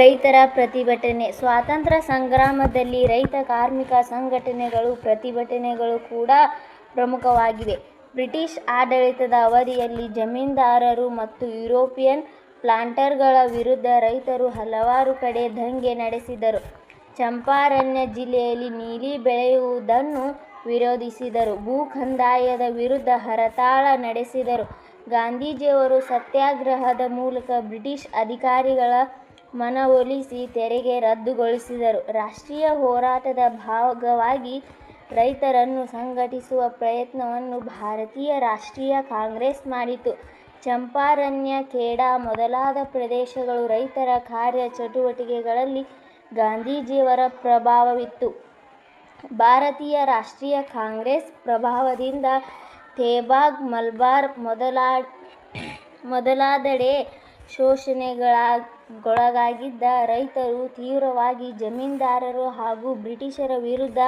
ರೈತರ ಪ್ರತಿಭಟನೆ ಸ್ವಾತಂತ್ರ್ಯ ಸಂಗ್ರಾಮದಲ್ಲಿ ರೈತ ಕಾರ್ಮಿಕ ಸಂಘಟನೆಗಳು ಪ್ರತಿಭಟನೆಗಳು ಕೂಡ ಪ್ರಮುಖವಾಗಿವೆ. ಬ್ರಿಟಿಷ್ ಆಡಳಿತದ ಅವಧಿಯಲ್ಲಿ ಜಮೀನ್ದಾರರು ಮತ್ತು ಯುರೋಪಿಯನ್ ಪ್ಲಾಂಟರ್ಗಳ ವಿರುದ್ಧ ರೈತರು ಹಲವಾರು ಕಡೆ ದಂಗೆ ನಡೆಸಿದರು. ಚಂಪಾರಣ್ಯ ಜಿಲ್ಲೆಯಲ್ಲಿ ನೀಲಿ ಬೆಳೆಯುವುದನ್ನು ವಿರೋಧಿಸಿದರು. ಭೂ ಕಂದಾಯದ ವಿರುದ್ಧ ಹರತಾಳ ನಡೆಸಿದರು. ಗಾಂಧೀಜಿಯವರು ಸತ್ಯಾಗ್ರಹದ ಮೂಲಕ ಬ್ರಿಟಿಷ್ ಅಧಿಕಾರಿಗಳ ಮನವೊಲಿಸಿ ತೆರಿಗೆ ರದ್ದುಗೊಳಿಸಿದರು. ರಾಷ್ಟ್ರೀಯ ಹೋರಾಟದ ಭಾಗವಾಗಿ ರೈತರನ್ನು ಸಂಘಟಿಸುವ ಪ್ರಯತ್ನವನ್ನು ಭಾರತೀಯ ರಾಷ್ಟ್ರೀಯ ಕಾಂಗ್ರೆಸ್ ಮಾಡಿತು. ಚಂಪಾರಣ್ಯ, ಖೇಡಾ ಮೊದಲಾದ ಪ್ರದೇಶಗಳು ರೈತರ ಕಾರ್ಯ ಚಟುವಟಿಕೆಗಳಲ್ಲಿ ಗಾಂಧೀಜಿಯವರ ಪ್ರಭಾವವಿತ್ತು. ಭಾರತೀಯ ರಾಷ್ಟ್ರೀಯ ಕಾಂಗ್ರೆಸ್ ಪ್ರಭಾವದಿಂದ ಥೇಬಾಗ್, ಮಲಬಾರ್ ಮೊದಲಾದೆಡೆ ಶೋಷಣೆಗೊಳಗಾಗಿದ್ದ ರೈತರು ತೀವ್ರವಾಗಿ ಜಮೀನ್ದಾರರು ಹಾಗೂ ಬ್ರಿಟಿಷರ ವಿರುದ್ಧ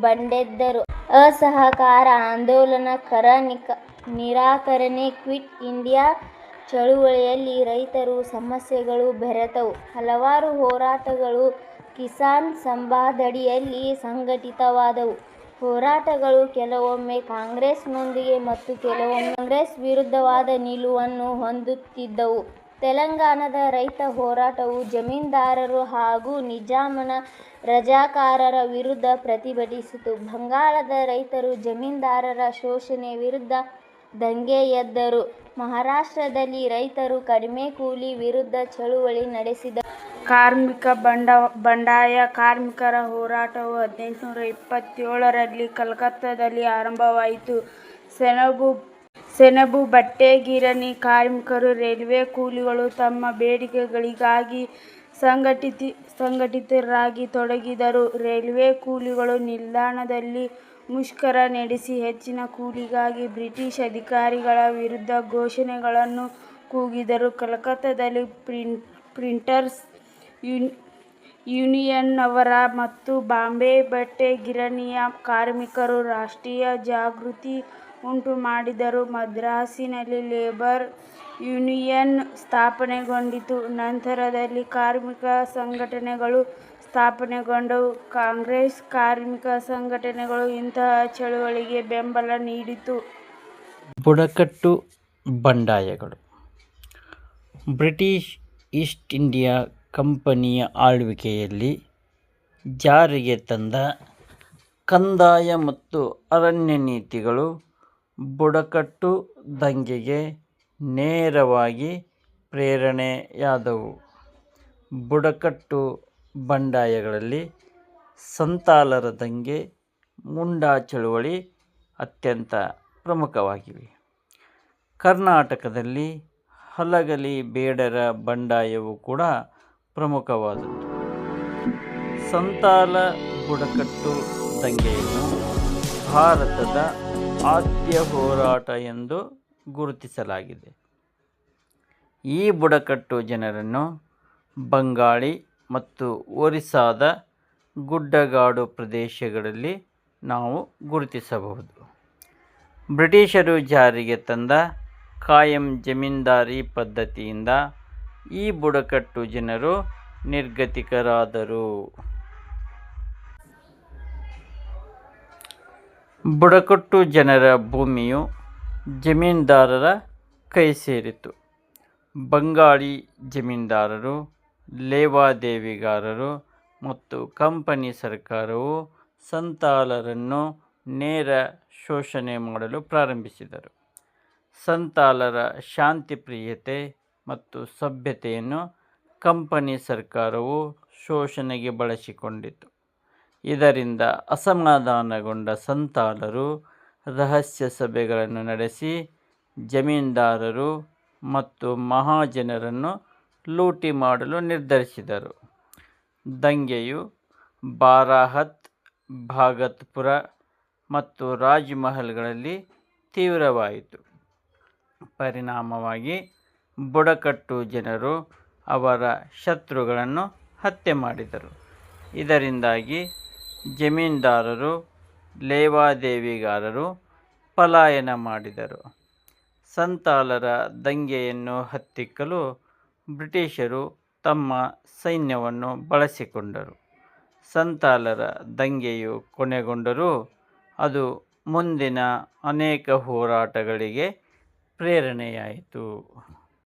ಬಂಡೆದ್ದರು. ಅಸಹಕಾರ ಆಂದೋಲನ, ಕರ ನಿರಾಕರಣೆ, ಕ್ವಿಟ್ ಇಂಡಿಯಾ ಚಳುವಳಿಯಲ್ಲಿ ರೈತರು ಸಮಸ್ಯೆಗಳು ಬೆರೆತವು. ಹಲವಾರು ಹೋರಾಟಗಳು ಕಿಸಾನ್ ಸಂಬಾದಡಿಯಲ್ಲಿ ಸಂಘಟಿತವಾದವು. ಹೋರಾಟಗಳು ಕೆಲವೊಮ್ಮೆ ಕಾಂಗ್ರೆಸ್ನೊಂದಿಗೆ ಮತ್ತು ಕೆಲವೊಮ್ಮೆ ಕಾಂಗ್ರೆಸ್ ವಿರುದ್ಧವಾದ ನಿಲುವನ್ನು ಹೊಂದುತ್ತಿದ್ದವು. ತೆಲಂಗಾಣದ ರೈತ ಹೋರಾಟವು ಜಮೀನ್ದಾರರು ಹಾಗೂ ನಿಜಾಮನ ರಜಾಕಾರರ ವಿರುದ್ಧ ಪ್ರತಿಭಟಿಸಿತು. ಬಂಗಾಳದ ರೈತರು ಜಮೀನ್ದಾರರ ಶೋಷಣೆ ವಿರುದ್ಧ ದಂಗೆ ಎದ್ದರು. ಮಹಾರಾಷ್ಟ್ರದಲ್ಲಿ ರೈತರು ಕಡಿಮೆ ಕೂಲಿ ವಿರುದ್ಧ ಚಳುವಳಿ ನಡೆಸಿದ ಕಾರ್ಮಿಕ ಬಂಡ ಬಂಡಾಯ ಕಾರ್ಮಿಕರ ಹೋರಾಟವು ಹದಿನೆಂಟುನೂರ ಇಪ್ಪತ್ತೇಳರಲ್ಲಿ ಕಲ್ಕತ್ತಾದಲ್ಲಿ ಆರಂಭವಾಯಿತು. ಸೆಣಬು, ಬಟ್ಟೆ ಗಿರಣಿ ಕಾರ್ಮಿಕರು, ರೈಲ್ವೆ ಕೂಲಿಗಳು ತಮ್ಮ ಬೇಡಿಕೆಗಳಿಗಾಗಿ ಸಂಘಟಿತರಾಗಿ ತೊಡಗಿದರು. ರೈಲ್ವೆ ಕೂಲಿಗಳು ನಿಲ್ದಾಣದಲ್ಲಿ ಮುಷ್ಕರ ನಡೆಸಿ ಹೆಚ್ಚಿನ ಕೂಲಿಗಾಗಿ ಬ್ರಿಟಿಷ್ ಅಧಿಕಾರಿಗಳ ವಿರುದ್ಧ ಘೋಷಣೆಗಳನ್ನು ಕೂಗಿದರು. ಕಲ್ಕತ್ತದಲ್ಲಿ ಪ್ರಿಂಟರ್ಸ್ ಯೂನಿಯನ್ನವರ ಮತ್ತು ಬಾಂಬೆ ಬಟ್ಟೆ ಗಿರಣಿಯ ಕಾರ್ಮಿಕರು ರಾಷ್ಟ್ರೀಯ ಜಾಗೃತಿ ಉಂಟುಮಾಡಿದರು. ಮದ್ರಾಸಿನಲ್ಲಿ ಲೇಬರ್ ಯೂನಿಯನ್ ಸ್ಥಾಪನೆಗೊಂಡಿತು. ನಂತರದಲ್ಲಿ ಕಾರ್ಮಿಕ ಸಂಘಟನೆಗಳು ಸ್ಥಾಪನೆಗೊಂಡವು. ಕಾಂಗ್ರೆಸ್ ಕಾರ್ಮಿಕ ಸಂಘಟನೆಗಳು ಇಂತಹ ಚಳುವಳಿಗೆ ಬೆಂಬಲ ನೀಡಿತು. ಬುಡಕಟ್ಟು ಬಂಡಾಯಗಳು ಬ್ರಿಟಿಷ್ ಈಸ್ಟ್ ಇಂಡಿಯಾ ಕಂಪನಿಯ ಆಳ್ವಿಕೆಯಲ್ಲಿ ಜಾರಿಗೆ ತಂದ ಕಂದಾಯ ಮತ್ತು ಅರಣ್ಯ ನೀತಿಗಳು ಬುಡಕಟ್ಟು ದಂಗೆಗೆ ನೇರವಾಗಿ ಪ್ರೇರಣೆಯಾದವು. ಬುಡಕಟ್ಟು ಬಂಡಾಯಗಳಲ್ಲಿ ಸಂತಾಲರ ದಂಗೆ, ಮುಂಡಾ ಚಳುವಳಿ ಅತ್ಯಂತ ಪ್ರಮುಖವಾಗಿವೆ. ಕರ್ನಾಟಕದಲ್ಲಿ ಹಲಗಲಿ ಬೇಡರ ಬಂಡಾಯವೂ ಕೂಡ ಪ್ರಮುಖವಾದದ್ದು. ಸಂತಾಲ ಬುಡಕಟ್ಟು ದಂಗೆಯನ್ನು ಭಾರತದ ಆದ್ಯ ಹೋರಾಟ ಎಂದು ಗುರುತಿಸಲಾಗಿದೆ. ಈ ಬುಡಕಟ್ಟು ಜನರನ್ನು ಬಂಗಾಳಿ ಮತ್ತು ಒರಿಸ್ಸಾದ ಗುಡ್ಡಗಾಡು ಪ್ರದೇಶಗಳಲ್ಲಿ ನಾವು ಗುರುತಿಸಬಹುದು. ಬ್ರಿಟಿಷರು ಜಾರಿಗೆ ತಂದ ಕಾಯಂ ಜಮೀನ್ದಾರಿ ಪದ್ಧತಿಯಿಂದ ಈ ಬುಡಕಟ್ಟು ಜನರು ನಿರ್ಗತಿಕರಾದರು. ಬುಡಕಟ್ಟು ಜನರ ಭೂಮಿಯು ಜಮೀನ್ದಾರರ ಕೈ ಸೇರಿತು ಬಂಗಾಳಿ ಜಮೀನ್ದಾರರು, ಲೇವಾದೇವಿಗಾರರು ಮತ್ತು ಕಂಪನಿ ಸರ್ಕಾರವು ಸಂತಾಲರನ್ನು ನೇರ ಶೋಷಣೆ ಮಾಡಲು ಪ್ರಾರಂಭಿಸಿದರು. ಸಂತಾಲರ ಶಾಂತಿಪ್ರಿಯತೆ ಮತ್ತು ಸಭ್ಯತೆಯನ್ನು ಕಂಪನಿ ಸರ್ಕಾರವು ಶೋಷಣೆಗೆ ಬಳಸಿಕೊಂಡಿತು. ಇದರಿಂದ ಅಸಮಾಧಾನಗೊಂಡ ಸಂತಾಲರು ರಹಸ್ಯ ಸಭೆಗಳನ್ನು ನಡೆಸಿ ಜಮೀನ್ದಾರರು ಮತ್ತು ಮಹಾಜನರನ್ನು ಲೂಟಿ ಮಾಡಲು ನಿರ್ಧರಿಸಿದರು. ದಂಗೆಯು ಬಾರಾಹತ್, ಭಾಗತ್ಪುರ ಮತ್ತು ರಾಜ್ಮಹಲ್ಗಳಲ್ಲಿ ತೀವ್ರವಾಯಿತು. ಪರಿಣಾಮವಾಗಿ ಬುಡಕಟ್ಟು ಜನರು ಅವರ ಶತ್ರುಗಳನ್ನು ಹತ್ಯೆ ಮಾಡಿದರು. ಇದರಿಂದಾಗಿ ಜಮೀನ್ದಾರರು, ಲೇವಾದೇವಿಗಾರರು ಪಲಾಯನ ಮಾಡಿದರು. ಸಂತಾಲರ ದಂಗೆಯನ್ನು ಹತ್ತಿಕ್ಕಲು ಬ್ರಿಟಿಷರು ತಮ್ಮ ಸೈನ್ಯವನ್ನು ಬಳಸಿಕೊಂಡರು ಸಂತಾಲರ ದಂಗೆಯು ಕೊನೆಗೊಂಡರೂ ಅದು ಮುಂದಿನ ಅನೇಕ ಹೋರಾಟಗಳಿಗೆ ಪ್ರೇರಣೆಯಾಯಿತು